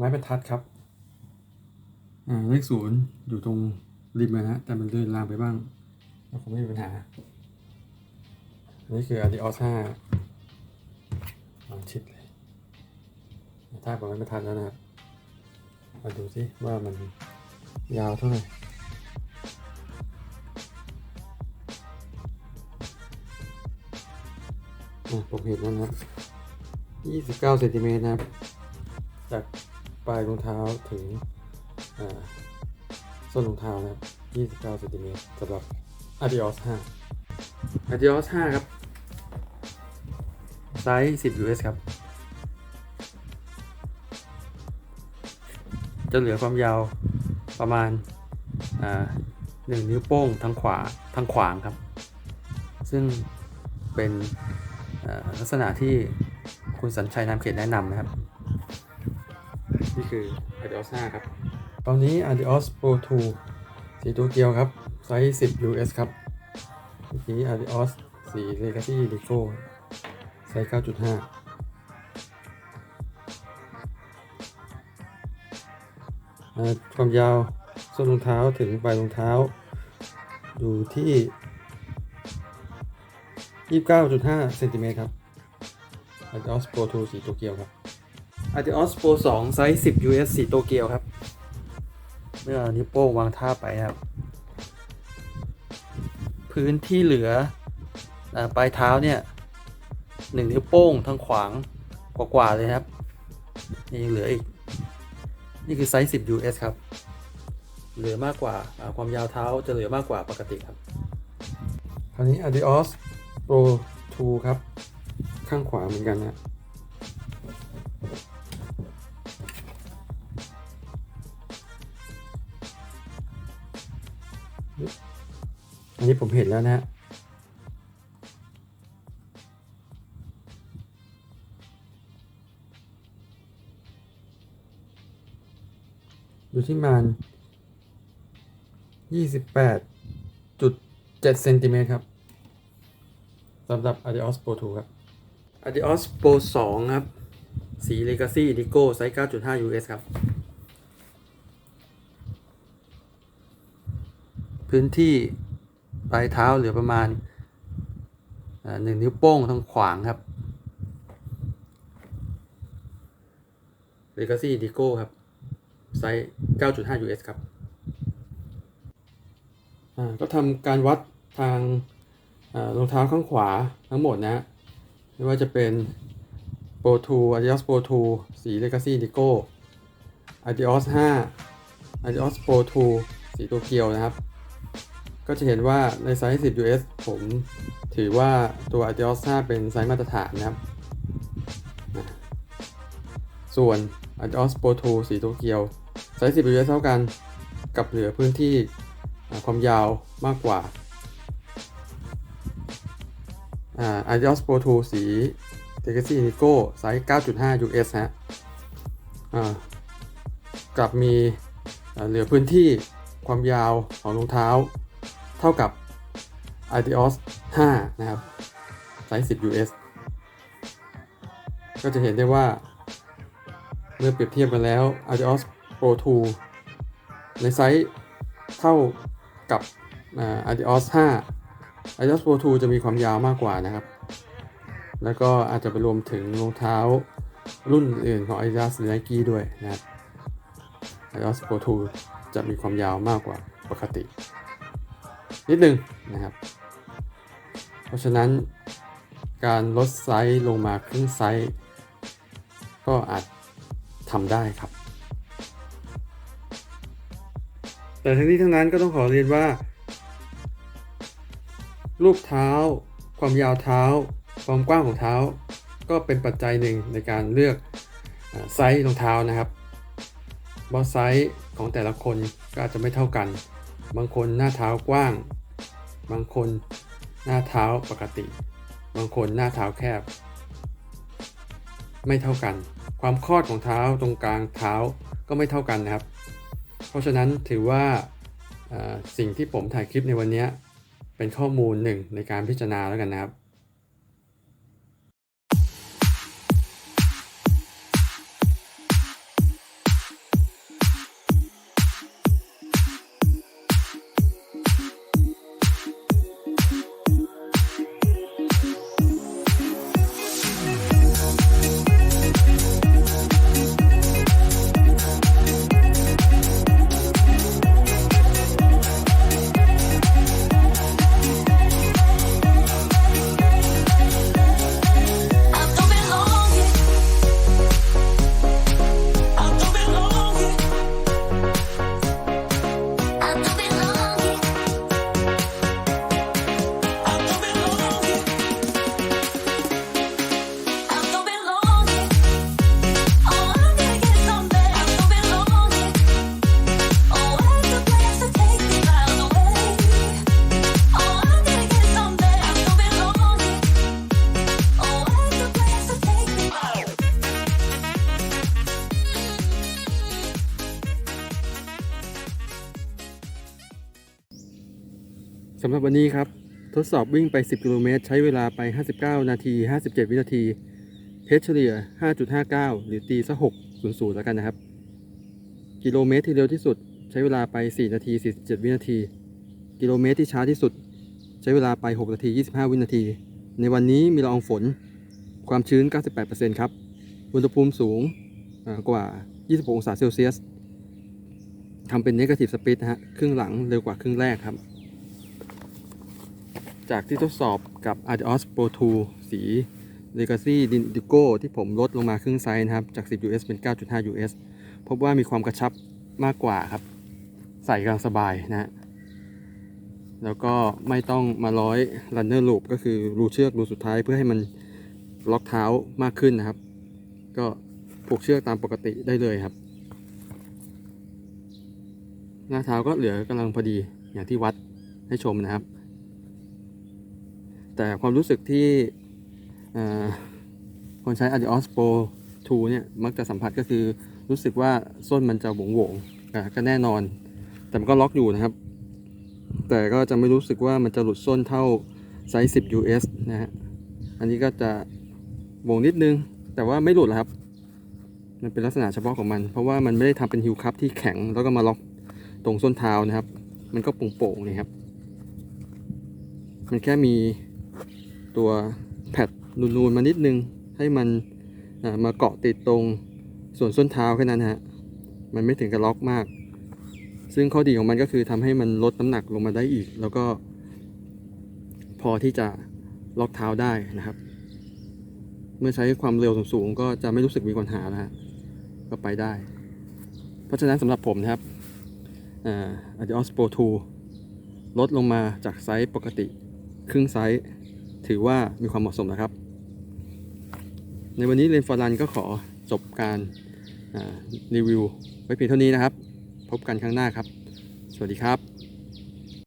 ไม้บรรทัดครับ อ่าเลขศูนย์อยู่ตรงริมนะฮะ แต่มันเดินลางไปบ้างก็คงไม่มีปัญหา อันนี้คือ Adios 5วางชิดเลยถ้าบอกไม้บรรทัดแล้วนะครับ มาดูสิว่ามันยาวเท่าไหร่อะผมเห็นแล้วนะครับ29เซนติเมตรนะครับ จาก ปลายรองเท้าถึงส้นรองเท้านะครับ29เซนติเมตรสำหรับ Adios 5 Adios 5 ครับ ไซส์ 10 US ครับ จะเหลือความยาวประมาณหนึ่งนิ้วโป้งทางขวาทางขวางครับ ซึ่งเป็นลักษณะที่คุณสัญชัยนามเขตแนะนำนะครับ นี่คือ Adios 5 ครับ ตอนนี้ Adios Pro 2 สีตัวเกียวครับ ไซส์ 10 US ครับเมื่อกี้ Adios สี Legacy Rico ไซส์ 9.5ความยาวส้นรองเท้าถึงปลายรองเท้า อยู่ที่ 29.5เซนติเมตรครับ Adios Pro 2สีโตเกียวครับ Adios Pro 2 ไซส์ 10 US สีโตเกียวครับ เมื่อนิ้วโป้งวางท่าไปครับ พื้นที่เหลืออปลายเท้าเนี่ยหนึ่งนิ้วโป้งทางขวางกว่าๆเลยครับนี่ยังเหลืออีก นี่คือไซส์ 10 US ครับ เหลือมากกว่าอ่าความยาวเท้าจะเหลือมากกว่าปกติครับคราวนี้ Adios Pro 2 ครับ ข้างขวาเหมือนกันนะ อันนี้ผมเห็นแล้วนะฮะอยู่ที่ประมาณ28.7เซนติเมตรครับสำหรับ Adios Pro 2 ครับ Adios Pro 2 ครับ สี Legacy Indigo ไซส์ 9.5 US ครับ พื้นที่ปลายเท้าเหลือประมาณหนึ่งนิ้วโป้งทางขวางครับ Legacy Indigo ครับ ไซส์ 9.5 US ครับอ่าก็ทำการวัดทางรองเท้าข้างขวาทั้งหมดนะฮะไม่ว่าจะเป็น Pro 2 Adios Pro 2 สี Legacy Indigo Adios 5 Adios Pro 2 สีโตเกียวนะครับ ก็จะเห็นว่าในไซส์ 10 US ผมถือว่าตัว Adios 5เป็นไซส์มาตรฐานนะครับอะส่วน Adios Pro 2สีโตเกียว ไซส์ 10 US เท่ากันกับเหลือพื้นที่ความยาวมากกว่าอ่า Adios Pro 2สี Legacy Indigo ไซส์ 9.5 US ฮะอ่ากลับมีเหลือพื้นที่ความยาวของรองเท้า เท่ากับ Adios 5 นะครับไซส์ 10 US ก็จะเห็นได้ว่า เมื่อเปรียบเทียบกันแล้ว Adios Pro 2 ในไซส์เท่ากับ Adios 5 Adios Pro 2 จะมีความยาวมากกว่านะครับ แล้วก็อาจจะไปรวมถึงรองเท้ารุ่นอื่นของ Adidas หรือ Nike ด้วยนะครับ Adios Pro 2 จะมีความยาวมากกว่าปกติ นิดนึงนะครับ เพราะฉะนั้นการลดไซส์ลงมาครึ่งไซส์ก็อาจทำได้ครับ แต่ทั้งนี้ทั้งนั้นก็ต้องขอเรียนว่า รูปเท้า ความยาวเท้า ความกว้างของเท้า ก็เป็นปัจจัยหนึ่งในการเลือกไซส์รองเท้านะครับเพราะไซส์ของแต่ละคนก็อาจจะไม่เท่ากัน บางคนหน้าเท้ากว้าง บางคนหน้าเท้าปกติ บางคนหน้าเท้าแคบ ไม่เท่ากัน ความคลอดของเท้าตรงกลางเท้าก็ไม่เท่ากันนะครับ เพราะฉะนั้นถือว่าสิ่งที่ผมถ่ายคลิปในวันนี้เป็นข้อมูลหนึ่งในการพิจารณาแล้วกันนะครับ สำหรับวันนี้ครับ ทดสอบวิ่งไป 10 กิโลเมตร ใช้เวลาไป 59 นาที 57 วินาที เพชเฉลี่ย 5.59 หรือตีซะ600 แล้วกันนะครับ กิโลเมตรที่เร็วที่สุด ใช้เวลาไป 4 นาที 47 วินาที กิโลเมตรที่ช้าที่สุด ใช้เวลาไป 6 นาที 25 วินาที ในวันนี้มีละอองฝน ความชื้น 98%ครับ อุณหภูมิสูงอ่ากว่า 26 องศาเซลเซียสทำเป็น negative speed นะฮะ ครึ่งหลังเร็วกว่าครึ่งแรกครับ จากที่ทดสอบกับ Adios Pro 2 สี Legacy d i n d i g o ที่ผมลดลงมาครึ่งไซส์นะครับ จาก 10 US เป็น 9.5 US พบว่ามีความกระชับมากกว่าครับ ใส่กลังสบายนะฮะแล้วก็ไม่ต้องมาร้อย runner loop ก็คือรูเชือกรูสุดท้ายเพื่อให้มันล็อกเท้ามากขึ้นนะครับ ก็ผูกเชือกตามปกติได้เลยครับ หน้าเท้าก็เหลือกำลังพอดีอย่างที่วัดให้ชมนะครับ แต่ความรู้สึกที่คนใช้ Adios Pro 2 เนี่ย มักจะสัมผัสก็คือรู้สึกว่าส้นมันจะหวงหวงๆอะก็แน่นอน แต่มันก็ล็อกอยู่นะครับ แต่ก็จะไม่รู้สึกว่ามันจะหลุดส้นเท่าไซส์ 10 US นะฮะ อันนี้ก็จะหวงนิดนึง แต่ว่าไม่หลุดครับ มันเป็นลักษณะเฉพาะของมัน เพราะว่ามันไม่ได้ทำเป็นฮิวคัพที่แข็ง แล้วก็มาล็อกตรงส้นเท้านะครับ มันก็โป่งๆนี่ครับ มันแค่มี ตัวแพดนูนๆมานิดนึง ให้มันมาเกาะติดตรงส่วนส้นเท้าแค่นั้นฮะ มันไม่ถึงกับล็อกมาก ซึ่งข้อดีของมันก็คือทำให้มันลดน้ำหนักลงมาได้อีก แล้วก็ พอที่จะล็อกเท้าได้นะครับ เมื่อใช้ความเร็วสูงๆก็จะไม่รู้สึกมีปัญหานะฮะ ก็ไปได้ เพราะฉะนั้นสำหรับผมนะครับอ่า Adios Pro 2ลดลงมาจากไซส์ปกติ ครึ่งไซส์ ถือว่ามีความเหมาะสมนะครับ ในวันนี้เรนฟอร์ลันก็ขอจบการรีวิวไว้เพียงเท่านี้นะครับ พบกันครั้งหน้าครับ สวัสดีครับ